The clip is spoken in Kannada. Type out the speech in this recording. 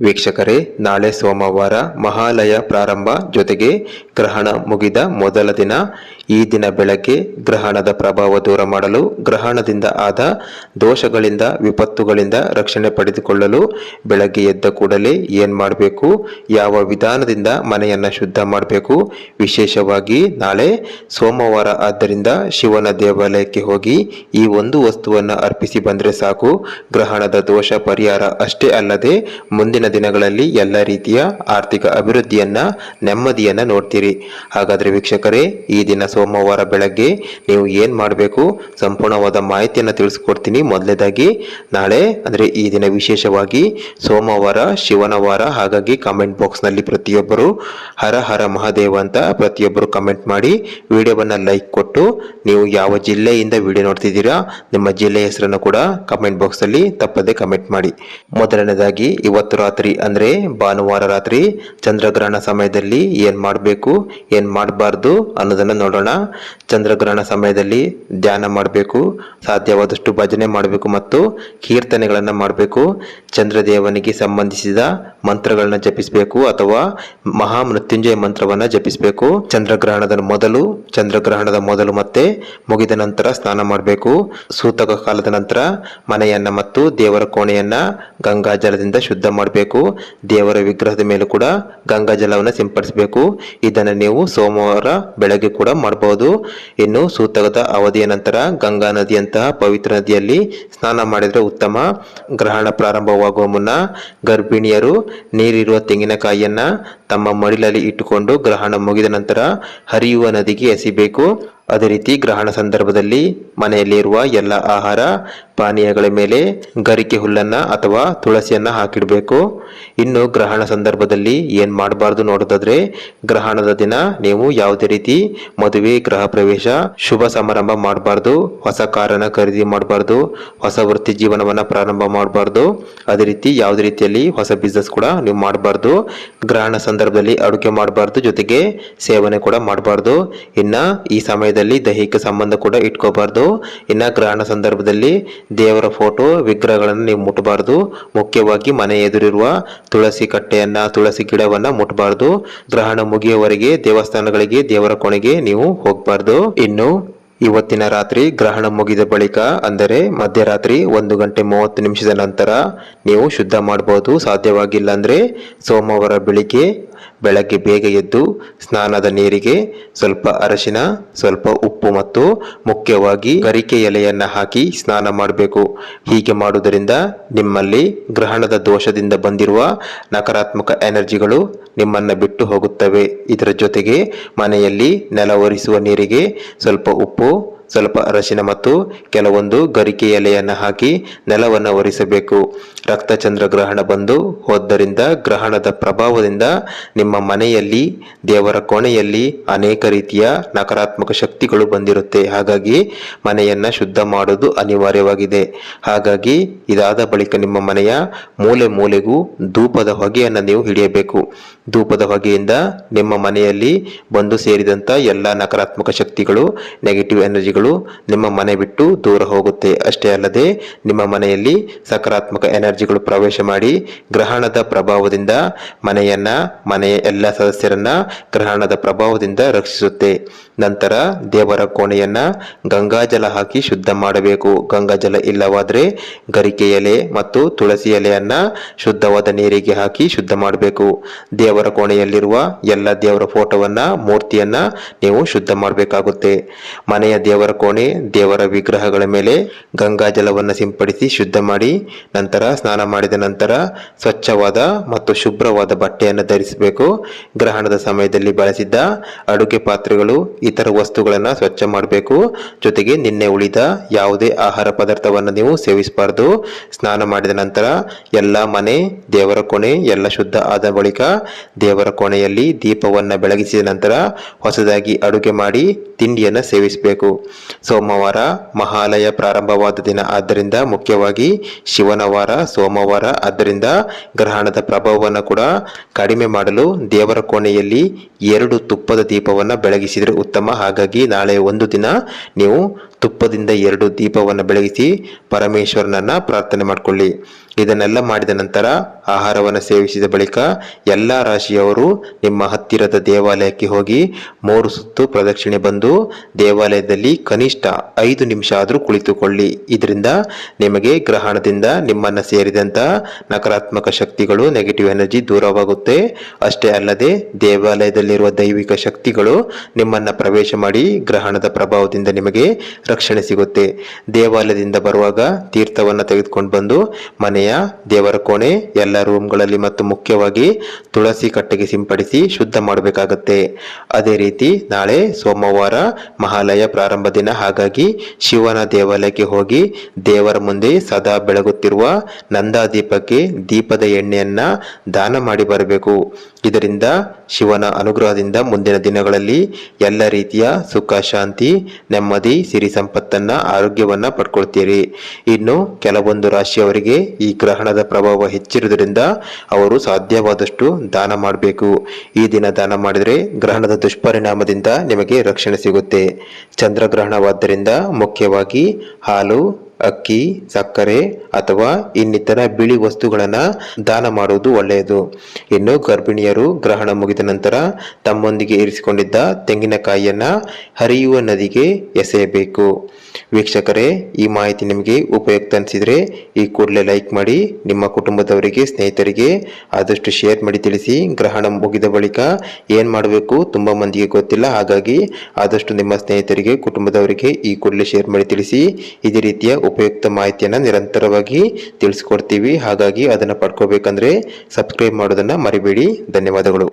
ವೀಕ್ಷಕರೇ, ನಾಳೆ ಸೋಮವಾರ ಮಹಾಲಯ ಪ್ರಾರಂಭ ಜೊತೆಗೆ ಗ್ರಹಣ ಮುಗಿದ ಮೊದಲ ದಿನ. ಈ ದಿನ ಬೆಳಗ್ಗೆ ಗ್ರಹಣದ ಪ್ರಭಾವ ದೂರ ಮಾಡಲು, ಗ್ರಹಣದಿಂದ ಆದ ದೋಷಗಳಿಂದ, ವಿಪತ್ತುಗಳಿಂದ ರಕ್ಷಣೆ ಪಡೆದುಕೊಳ್ಳಲು ಬೆಳಗ್ಗೆ ಎದ್ದ ಕೂಡಲೇ ಏನ್ ಮಾಡಬೇಕು, ಯಾವ ವಿಧಾನದಿಂದ ಮನೆಯನ್ನ ಶುದ್ಧ ಮಾಡಬೇಕು, ವಿಶೇಷವಾಗಿ ನಾಳೆ ಸೋಮವಾರ ಆದ್ದರಿಂದ ಶಿವನ ದೇವಾಲಯಕ್ಕೆ ಹೋಗಿ ಈ ಒಂದು ವಸ್ತುವನ್ನು ಅರ್ಪಿಸಿ ಬಂದರೆ ಸಾಕು. ಗ್ರಹಣದ ದೋಷ ಪರಿಹಾರ ಅಷ್ಟೇ ಅಲ್ಲದೆ ಮುಂದಿನ ದಿನಗಳಲ್ಲಿ ಎಲ್ಲ ರೀತಿಯ ಆರ್ಥಿಕ ಅಭಿವೃದ್ಧಿಯನ್ನ, ನೆಮ್ಮದಿಯನ್ನ ನೋಡ್ತೀರಿ. ಹಾಗಾದ್ರೆ ವೀಕ್ಷಕರೇ, ಈ ದಿನ ಸೋಮವಾರ ಬೆಳಗ್ಗೆ ನೀವು ಏನ್ ಮಾಡಬೇಕು? ಸಂಪೂರ್ಣವಾದ ಮಾಹಿತಿಯನ್ನ ತಿಳಿಸ್ಕೊಡ್ತೀನಿ. ಮೊದಲನೇದಾಗಿ ನಾಳೆ, ಅಂದ್ರೆ ಈ ದಿನ ವಿಶೇಷವಾಗಿ ಸೋಮವಾರ, ಶಿವನ ವಾರ, ಹಾಗಾಗಿ ಕಮೆಂಟ್ ಬಾಕ್ಸ್ನಲ್ಲಿ ಪ್ರತಿಯೊಬ್ಬರು ಹರ ಹರ ಮಹಾದೇವ ಅಂತ ಪ್ರತಿಯೊಬ್ಬರು ಕಮೆಂಟ್ ಮಾಡಿ ವಿಡಿಯೋವನ್ನ ಲೈಕ್ ಕೊಟ್ಟು ನೀವು ಯಾವ ಜಿಲ್ಲೆಯಿಂದ ವಿಡಿಯೋ ನೋಡ್ತಿದ್ದೀರಾ, ನಿಮ್ಮ ಜಿಲ್ಲೆಯ ಹೆಸರನ್ನು ಕೂಡ ಕಮೆಂಟ್ ಬಾಕ್ಸ್ ಅಲ್ಲಿ ತಪ್ಪದೆ ಕಮೆಂಟ್ ಮಾಡಿ. ಮೊದಲನೇದಾಗಿ, ಇವತ್ತು ರಾತ್ರಿ ಅಂದ್ರೆ ಭಾನುವಾರ ರಾತ್ರಿ ಚಂದ್ರಗ್ರಹಣ ಸಮಯದಲ್ಲಿ ಏನ್ ಮಾಡಬೇಕು, ಏನ್ ಮಾಡಬಾರ್ದು ಅನ್ನೋದನ್ನ ನೋಡೋಣ. ಚಂದ್ರಗ್ರಹಣ ಸಮಯದಲ್ಲಿ ಧ್ಯಾನ ಮಾಡಬೇಕು, ಸಾಧ್ಯವಾದಷ್ಟು ಭಜನೆ ಮಾಡಬೇಕು ಮತ್ತು ಕೀರ್ತನೆಗಳನ್ನ ಮಾಡಬೇಕು. ಚಂದ್ರದೇವನಿಗೆ ಸಂಬಂಧಿಸಿದ ಮಂತ್ರಗಳನ್ನ ಜಪಿಸಬೇಕು ಅಥವಾ ಮಹಾಮೃತ್ಯುಂಜಯ ಮಂತ್ರವನ್ನ ಜಪಿಸಬೇಕು. ಚಂದ್ರಗ್ರಹಣದ ಮೊದಲು ಚಂದ್ರಗ್ರಹಣದ ಮೊದಲು ಮತ್ತೆ ಮುಗಿದ ನಂತರ ಸ್ನಾನ ಮಾಡಬೇಕು. ಸೂತಕ ಕಾಲದ ನಂತರ ಮನೆಯನ್ನ ಮತ್ತು ದೇವರ ಕೋಣೆಯನ್ನ ಗಂಗಾ ಜಲದಿಂದ ಶುದ್ಧ ಮಾಡಬೇಕು. ದೇವರ ವಿಗ್ರಹದ ಮೇಲೆ ಕೂಡ ಗಂಗಾ ಜಲವನ್ನು ಸಿಂಪಡಿಸಬೇಕು. ಇದನ್ನು ನೀವು ಸೋಮವಾರ ಬೆಳಗ್ಗೆ ಕೂಡ ಮಾಡಬಹುದು ಇನ್ನು ಸೂತಕದ ಅವಧಿಯ ನಂತರ ಗಂಗಾ ನದಿಯಂತಹ ಪವಿತ್ರ ನದಿಯಲ್ಲಿ ಸ್ನಾನ ಮಾಡಿದರೆ ಉತ್ತಮ. ಗ್ರಹಣ ಪ್ರಾರಂಭವಾಗುವ ಮುನ್ನ ಗರ್ಭಿಣಿಯರು ನೀರಿರುವ ತೆಂಗಿನಕಾಯಿಯನ್ನು ತಮ್ಮ ಮಡಿಲಲ್ಲಿ ಇಟ್ಟುಕೊಂಡು ಗ್ರಹಣ ಮುಗಿದ ನಂತರ ಹರಿಯುವ ನದಿಗೆ ಎಸಿಬೇಕು. ಅದೇ ರೀತಿ ಗ್ರಹಣ ಸಂದರ್ಭದಲ್ಲಿ ಮನೆಯಲ್ಲಿರುವ ಎಲ್ಲ ಆಹಾರ, ಪಾನೀಯಗಳ ಮೇಲೆ ಗರಿಕೆ ಹುಲ್ಲನ್ನ ಅಥವಾ ತುಳಸಿಯನ್ನ ಹಾಕಿಡಬೇಕು. ಇನ್ನು ಗ್ರಹಣ ಸಂದರ್ಭದಲ್ಲಿ ಏನು ಮಾಡಬಾರ್ದು ನೋಡೋದಾದ್ರೆ, ಗ್ರಹಣದ ದಿನ ನೀವು ಯಾವುದೇ ರೀತಿ ಮದುವೆ, ಗೃಹ ಪ್ರವೇಶ, ಶುಭ ಸಮಾರಂಭ ಮಾಡಬಾರ್ದು, ಹೊಸ ಕಾರನ್ನು ಖರೀದಿ ಮಾಡಬಾರ್ದು, ಹೊಸ ವೃತ್ತಿ ಜೀವನವನ್ನ ಪ್ರಾರಂಭ ಮಾಡಬಾರ್ದು. ಅದೇ ರೀತಿ ಯಾವುದೇ ರೀತಿಯಲ್ಲಿ ಹೊಸ ಬಿಸ್ನೆಸ್ ಕೂಡ ನೀವು ಮಾಡಬಾರ್ದು. ಗ್ರಹಣ ಸಂದರ್ಭದಲ್ಲಿ ಅಡುಗೆ ಮಾಡಬಾರ್ದು, ಜೊತೆಗೆ ಸೇವನೆ ಕೂಡ ಮಾಡಬಾರ್ದು. ಇನ್ನ ಈ ಸಮಯದಲ್ಲಿ ದೈಹಿಕ ಸಂಬಂಧ ಕೂಡ ಇಟ್ಕೋಬಾರ್ದು. ಇನ್ನ ಗ್ರಹಣ ಸಂದರ್ಭದಲ್ಲಿ ದೇವರ ಫೋಟೋ, ವಿಗ್ರಹಗಳನ್ನು ನೀವು ಮುಟ್ಟಬಾರ್ದು ಮುಖ್ಯವಾಗಿ ಮನೆ ಎದುರಿರುವ ತುಳಸಿ ಕಟ್ಟೆಯನ್ನ, ತುಳಸಿ ಗಿಡವನ್ನ ಮುಟ್ಟಬಾರ್ದು ಗ್ರಹಣ ಮುಗಿಯುವವರೆಗೆ, ದೇವಸ್ಥಾನಗಳಿಗೆ, ದೇವರ ಕೊನೆಗೆ ನೀವು ಹೋಗಬಾರ್ದು. ಇನ್ನು ಇವತ್ತಿನ ರಾತ್ರಿ ಗ್ರಹಣ ಮುಗಿದ ಬಳಿಕ, ಅಂದರೆ ಮಧ್ಯರಾತ್ರಿ ಒಂದು ಗಂಟೆ ಮೂವತ್ತು ನಿಮಿಷದ ನಂತರ ನೀವು ಶುದ್ಧ ಮಾಡಬಹುದು ಸಾಧ್ಯವಾಗಿಲ್ಲ ಅಂದರೆ ಸೋಮವಾರ ಬೆಳಿಗ್ಗೆ ಬೆಳಗ್ಗೆ ಬೇಗ ಎದ್ದು ಸ್ನಾನದ ನೀರಿಗೆ ಸ್ವಲ್ಪ ಅರಶಿನ, ಸ್ವಲ್ಪ ಉಪ್ಪು ಮತ್ತು ಮುಖ್ಯವಾಗಿ ಗರಿಕೆ ಎಲೆಯನ್ನು ಹಾಕಿ ಸ್ನಾನ ಮಾಡಬೇಕು. ಹೀಗೆ ಮಾಡುವುದರಿಂದ ನಿಮ್ಮಲ್ಲಿ ಗ್ರಹಣದ ದೋಷದಿಂದ ಬಂದಿರುವ ನಕಾರಾತ್ಮಕ ಎನರ್ಜಿಗಳು ನಿಮ್ಮನ್ನು ಬಿಟ್ಟು ಹೋಗುತ್ತವೆ. ಇದರ ಜೊತೆಗೆ ಮನೆಯಲ್ಲಿ ನೆಲ ನೀರಿಗೆ ಸ್ವಲ್ಪ ಉಪ್ಪು ಸ್ವಲ್ಪ ಅರಶಿನ ಮತ್ತು ಕೆಲವೊಂದು ಗರಿಕೆ ಎಲೆಯನ್ನು ಹಾಕಿ ನೆಲವನ್ನು ಒರೆಸಬೇಕು. ರಕ್ತಚಂದ್ರ ಗ್ರಹಣ ಬಂದು ಹೋದ್ದರಿಂದ ಗ್ರಹಣದ ಪ್ರಭಾವದಿಂದ ನಿಮ್ಮ ಮನೆಯಲ್ಲಿ, ದೇವರ ಕೋಣೆಯಲ್ಲಿ ಅನೇಕ ರೀತಿಯ ನಕಾರಾತ್ಮಕ ಶಕ್ತಿಗಳು ಬಂದಿರುತ್ತೆ. ಹಾಗಾಗಿ ಮನೆಯನ್ನು ಶುದ್ಧ ಮಾಡೋದು ಅನಿವಾರ್ಯವಾಗಿದೆ. ಹಾಗಾಗಿ ಇದಾದ ಬಳಿಕ ನಿಮ್ಮ ಮನೆಯ ಮೂಲೆ ಮೂಲೆಗೂ ಧೂಪದ ಹೊಗೆಯನ್ನು ನೀವು ಹಿಡಿಯಬೇಕು. ಧೂಪದ ಹೊಗೆಯಿಂದ ನಿಮ್ಮ ಮನೆಯಲ್ಲಿ ಬಂದು ಸೇರಿದಂತ ಎಲ್ಲ ನಕಾರಾತ್ಮಕ ಶಕ್ತಿಗಳು ನೆಗೆಟಿವ್ ಎನರ್ಜಿಗಳು ನಿಮ್ಮ ಮನೆ ಬಿಟ್ಟು ದೂರ ಹೋಗುತ್ತೆ. ಅಷ್ಟೇ ಅಲ್ಲದೆ ನಿಮ್ಮ ಮನೆಯಲ್ಲಿ ಸಕಾರಾತ್ಮಕ ಎನರ್ಜಿಗಳು ಪ್ರವೇಶ ಮಾಡಿ ಗ್ರಹಣದ ಪ್ರಭಾವದಿಂದ ಮನೆಯನ್ನ, ಮನೆಯ ಎಲ್ಲ ಸದಸ್ಯರನ್ನ ಗ್ರಹಣದ ಪ್ರಭಾವದಿಂದ ರಕ್ಷಿಸುತ್ತೆ. ನಂತರ ದೇವರ ಕೋಣೆಯನ್ನ ಗಂಗಾಜಲ ಹಾಕಿ ಶುದ್ಧ ಮಾಡಬೇಕು. ಗಂಗಾಜಲ ಇಲ್ಲವಾದ್ರೆ ಗರಿಕೆ ಎಲೆ ಮತ್ತು ತುಳಸಿ ಎಲೆಯನ್ನ ಶುದ್ಧವಾದ ನೀರಿಗೆ ಹಾಕಿ ಶುದ್ಧ ಮಾಡಬೇಕು. ದೇವರ ಕೋಣೆಯಲ್ಲಿರುವ ಎಲ್ಲ ದೇವರ ಫೋಟೋವನ್ನ, ಮೂರ್ತಿಯನ್ನ ನೀವು ಶುದ್ಧ ಮಾಡಬೇಕಾಗುತ್ತೆ. ಮನೆಯ ದೇವರ ಕೋಣೆ, ದೇವರ ವಿಗ್ರಹಗಳ ಮೇಲೆ ಗಂಗಾಜಲವನ್ನು ಸಿಂಪಡಿಸಿ ಶುದ್ಧ ಮಾಡಿ, ನಂತರ ಸ್ನಾನ ಮಾಡಿದ ನಂತರ ಸ್ವಚ್ಛವಾದ ಮತ್ತು ಶುಭ್ರವಾದ ಬಟ್ಟೆಯನ್ನು ಧರಿಸಬೇಕು. ಗ್ರಹಣದ ಸಮಯದಲ್ಲಿ ಬಳಸಿದ್ದ ಅಡುಗೆ ಪಾತ್ರೆಗಳು, ಇತರ ವಸ್ತುಗಳನ್ನು ಸ್ವಚ್ಛ ಮಾಡಬೇಕು. ಜೊತೆಗೆ ನಿನ್ನೆ ಉಳಿದ ಯಾವುದೇ ಆಹಾರ ಪದಾರ್ಥವನ್ನು ನೀವು ಸೇವಿಸಬಾರ್ದು. ಸ್ನಾನ ಮಾಡಿದ ನಂತರ ಎಲ್ಲ ಮನೆ, ದೇವರ ಕೋಣೆ, ಎಲ್ಲ ಶುದ್ಧ ಆದ ಬಳಿಕ ದೇವರ ಕೋಣೆಯಲ್ಲಿ ದೀಪವನ್ನು ಬೆಳಗಿಸಿದ ನಂತರ ಹೊಸದಾಗಿ ಅಡುಗೆ ಮಾಡಿ ತಿಂಡಿಯನ್ನು ಸೇವಿಸಬೇಕು. ಸೋಮವಾರ ಮಹಾಲಯ ಪ್ರಾರಂಭವಾದ ದಿನ. ಆದ್ದರಿಂದ ಮುಖ್ಯವಾಗಿ ಶಿವನ ವಾರ, ಸೋಮವಾರ. ಆದ್ದರಿಂದ ಗ್ರಹಣದ ಪ್ರಭಾವವನ್ನು ಕೂಡ ಕಡಿಮೆ ಮಾಡಲು ದೇವರ ಕೋಣೆಯಲ್ಲಿ ಎರಡು ತುಪ್ಪದ ದೀಪವನ್ನು ಬೆಳಗಿಸಿದರೆ. ಉತ್ತಮ. ಹಾಗಾಗಿ ನಾಳೆ ಒಂದು ದಿನ ನೀವು ತುಪ್ಪದಿಂದ ಎರಡು ದೀಪವನ್ನು ಬೆಳಗಿಸಿ ಪರಮೇಶ್ವರನನ್ನ ಪ್ರಾರ್ಥನೆ ಮಾಡಿಕೊಳ್ಳಿ. ಇದನ್ನೆಲ್ಲ ಮಾಡಿದ ನಂತರ ಆಹಾರವನ್ನು ಸೇವಿಸಿದ ಬಳಿಕ ಎಲ್ಲ ರಾಶಿಯವರು ನಿಮ್ಮ ಹತ್ತಿರದ ದೇವಾಲಯಕ್ಕೆ ಹೋಗಿ ಮೂರು ಸುತ್ತು ಪ್ರದಕ್ಷಿಣೆ ಬಂದು ದೇವಾಲಯದಲ್ಲಿ ಕನಿಷ್ಠ ಐದು ನಿಮಿಷ ಆದರೂ ಕುಳಿತುಕೊಳ್ಳಿ. ಇದರಿಂದ ನಿಮಗೆ ಗ್ರಹಣದಿಂದ ನಿಮ್ಮನ್ನು ಸೇರಿದಂತ ನಕಾರಾತ್ಮಕ ಶಕ್ತಿಗಳು ನೆಗೆಟಿವ್ ಎನರ್ಜಿ ದೂರವಾಗುತ್ತೆ. ಅಷ್ಟೇ ಅಲ್ಲದೆ ದೇವಾಲಯದಲ್ಲಿರುವ ದೈವಿಕ ಶಕ್ತಿಗಳು ನಿಮ್ಮನ್ನ ಪ್ರವೇಶ ಮಾಡಿ ಗ್ರಹಣದ ಪ್ರಭಾವದಿಂದ ನಿಮಗೆ ರಕ್ಷಣೆ ಸಿಗುತ್ತೆ. ದೇವಾಲಯದಿಂದ ಬರುವಾಗ ತೀರ್ಥವನ್ನು ತೆಗೆದುಕೊಂಡು ಬಂದು ಮನೆಯ ದೇವರ ಕೋಣೆ, ಎಲ್ಲ ರೂಮ್ಗಳಲ್ಲಿ ಮತ್ತು ಮುಖ್ಯವಾಗಿ ತುಳಸಿ ಕಟ್ಟೆಗೆ ಸಿಂಪಡಿಸಿ ಶುದ್ಧ ಮಾಡಬೇಕಾಗತ್ತೆ. ಅದೇ ರೀತಿ ನಾಳೆ ಸೋಮವಾರ ಮಹಾಲಯ ಪ್ರಾರಂಭ ದಿನ. ಹಾಗಾಗಿ ಶಿವನ ದೇವಾಲಯಕ್ಕೆ ಹೋಗಿ ದೇವರ ಮುಂದೆ ಸದಾ ಬೆಳಗುತ್ತಿರುವ ನಂದಾ ದೀಪಕ್ಕೆ ದೀಪದ ಎಣ್ಣೆಯನ್ನ ದಾನ ಮಾಡಿ ಬರಬೇಕು. ಇದರಿಂದ ಶಿವನ ಅನುಗ್ರಹದಿಂದ ಮುಂದಿನ ದಿನಗಳಲ್ಲಿ ಎಲ್ಲ ರೀತಿಯ ಸುಖ, ಶಾಂತಿ, ನೆಮ್ಮದಿ, ಸಿರಿ ಸಂಪತ್ತನ್ನ, ಆರೋಗ್ಯವನ್ನ ಪಡ್ಕೊಳ್ತೀರಿ. ಇನ್ನು ಕೆಲವೊಂದು ರಾಶಿಯವರಿಗೆ ಈ ಗ್ರಹಣದ ಪ್ರಭಾವ ಹೆಚ್ಚಿರುವುದರಿಂದ ಅವರು ಸಾಧ್ಯವಾದಷ್ಟು ದಾನ ಮಾಡಬೇಕು. ಈ ದಿನ ದಾನ ಮಾಡಿದರೆ ಗ್ರಹಣದ ದುಷ್ಪರಿಣಾಮದಿಂದ ನಿಮಗೆ ರಕ್ಷಣೆ ಸಿಗುತ್ತೆ. ಚಂದ್ರಗ್ರಹಣವಾದ್ದರಿಂದ ಮುಖ್ಯವಾಗಿ ಹಾಲು ಅಕ್ಕಿ, ಸಕ್ಕರೆ ಅಥವಾ ಇನ್ನಿತರ ಬಿಳಿ ವಸ್ತುಗಳನ್ನು ದಾನ ಮಾಡುವುದು ಒಳ್ಳೆಯದು. ಇನ್ನು ಗರ್ಭಿಣಿಯರು ಗ್ರಹಣ ಮುಗಿದ ನಂತರ ತಮ್ಮೊಂದಿಗೆ ಇರಿಸಿಕೊಂಡಿದ್ದ ತೆಂಗಿನಕಾಯಿಯನ್ನು ಹರಿಯುವ ನದಿಗೆ ಎಸೆಯಬೇಕು. ವೀಕ್ಷಕರೇ, ಈ ಮಾಹಿತಿ ನಿಮಗೆ ಉಪಯುಕ್ತ ಅನಿಸಿದರೆ ಈ ಕೂಡಲೇ ಲೈಕ್ ಮಾಡಿ, ನಿಮ್ಮ ಕುಟುಂಬದವರಿಗೆ, ಸ್ನೇಹಿತರಿಗೆ ಆದಷ್ಟು ಶೇರ್ ಮಾಡಿ ತಿಳಿಸಿ, ಗ್ರಹಣ ಮುಗಿದ ಬಳಿಕ ಏನು ಮಾಡಬೇಕು ತುಂಬ ಮಂದಿಗೆ ಗೊತ್ತಿಲ್ಲ, ಹಾಗಾಗಿ ಆದಷ್ಟು ನಿಮ್ಮ ಸ್ನೇಹಿತರಿಗೆ, ಕುಟುಂಬದವರಿಗೆ ಈ ಕೂಡಲೇ ಶೇರ್ ಮಾಡಿ ತಿಳಿಸಿ, ಇದೇ ರೀತಿಯ ಉಪಯುಕ್ತ ಮಾಹಿತಿಯನ್ನು ನಿರಂತರವಾಗಿ ತಿಳಿಸ್ಕೊಡ್ತೀವಿ. ಹಾಗಾಗಿ ಅದನ್ನು ಪಡ್ಕೋಬೇಕಂದ್ರೆ ಸಬ್ಸ್ಕ್ರೈಬ್ ಮಾಡೋದನ್ನು ಮರಿಬೇಡಿ. ಧನ್ಯವಾದಗಳು.